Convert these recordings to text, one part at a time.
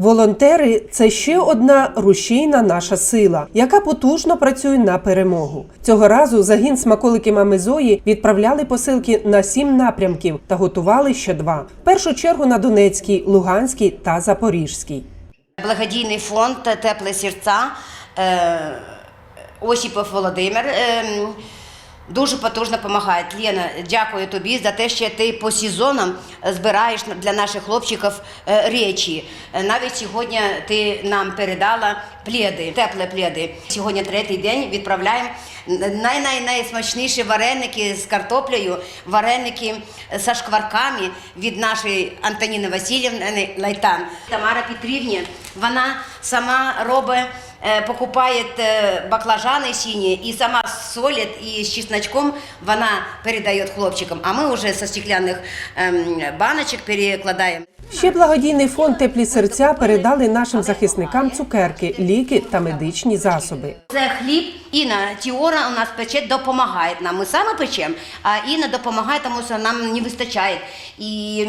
Волонтери це ще одна рушійна наша сила, яка потужно працює на перемогу. Цього разу загін смаколики мами Зої відправляли посилки на сім напрямків та готували ще два: в першу чергу на Донецький, Луганський та Запорізький. Благодійний фонд Тепле серця е, Осіпов Володимир. Дуже потужно допомагає. Лена, дякую тобі за те, що ти по сезонам збираєш для наших хлопчиків е, речі. Навіть сьогодні ти нам передала пледи, теплі пледи. Сьогодні третій день відправляємо най-най-найсмачніші вареники з картоплею, вареники зі шкварками від нашої Антоніни Васильівни Лайтан. Тамара Петрівні, вона сама робить, е, покупає е, баклажани сині і сама солить і з чесночком вона передає хлопчикам. А ми вже зі стеклянних ем, баночок перекладаємо. Ще благодійний фонд Теплі серця передали нашим захисникам цукерки, ліки та медичні засоби. Це хліб. Інна Тіора у нас пече, допомагає нам. Ми саме печемо, а Інна допомагає, тому що нам не вистачає. І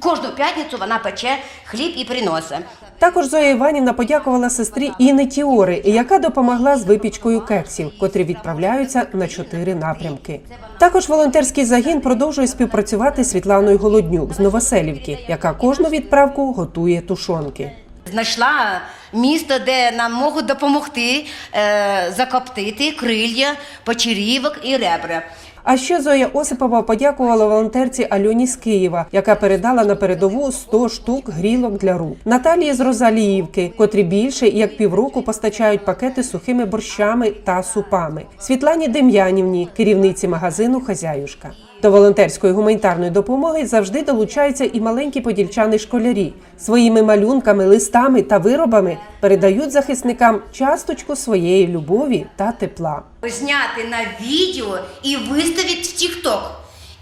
кожну п'ятницю вона пече хліб і приносить. Також Зоя Іванівна подякувала сестрі Інни Тіори, яка допомогла з випічкою кексів, котрі відправляються на чотири напрямки. Також волонтерський загін продовжує співпрацювати з Світланою Голоднюк з Новоселівки, яка кожну відправку готує тушонки. Знайшла місто, де нам можуть допомогти е, закоптити крилья, почерівок і ребра. А ще Зоя Осипова подякувала волонтерці Альоні з Києва, яка передала на передову 100 штук грілок для рук. Наталії з Розаліївки, котрі більше як півроку постачають пакети сухими борщами та супами. Світлані Дем'янівні, керівниці магазину Хазяюшка. До волонтерської гуманітарної допомоги завжди долучаються і маленькі подільчани школярі. Своїми малюнками, листами та виробами передають захисникам часточку своєї любові та тепла. Зняти на відео і виставити в TikTok.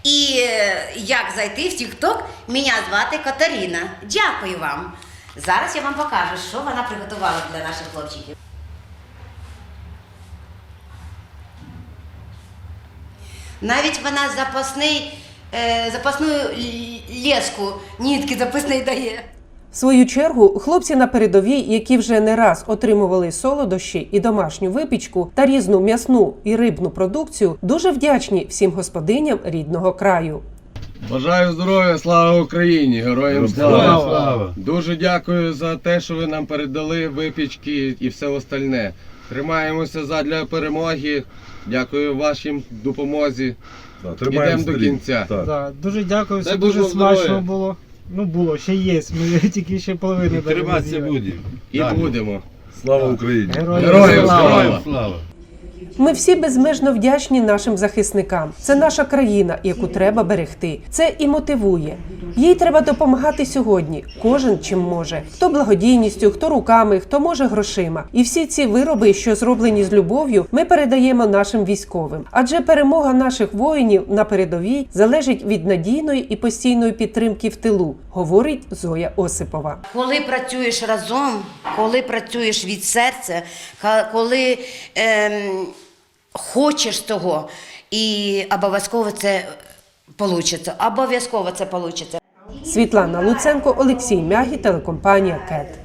І е, як зайти в TikTok, мене звати Катерина. Дякую вам. Зараз я вам покажу, що вона приготувала для наших хлопчиків. Навіть вона запасний, е, запасну леску, нитки запасний дає. В свою чергу хлопці на передовій, які вже не раз отримували солодощі і домашню випічку та різну м'ясну і рибну продукцію, дуже вдячні всім господиням рідного краю. Бажаю здоров'я, слава Україні! Героям Слава! слава! Дуже дякую за те, що ви нам передали випічки і все остальне. Тримаємося задля перемоги. Дякую вашим допомозі. Да, тримаємо Йдемо до кінця. Так. Да, дуже дякую, все дуже смачно було. Ну було, ще є. Ми тільки ще половини Триматися будемо. І Так. будемо. Слава Україні! Героям Героям слава! Ми всі безмежно вдячні нашим захисникам. Це наша країна, яку треба берегти. Це і мотивує. Їй треба допомагати сьогодні. Кожен чим може. Хто благодійністю, хто руками, хто може грошима. І всі ці вироби, що зроблені з любов'ю, ми передаємо нашим військовим. Адже перемога наших воїнів на передовій залежить від надійної і постійної підтримки в тилу, говорить Зоя Осипова. Коли працюєш разом, коли працюєш від серця, коли ем, хочеш того, і обов'язково це вийде. Обов'язково це вийде. Світлана Луценко, Олексій Мягі, телекомпанія КЕТ.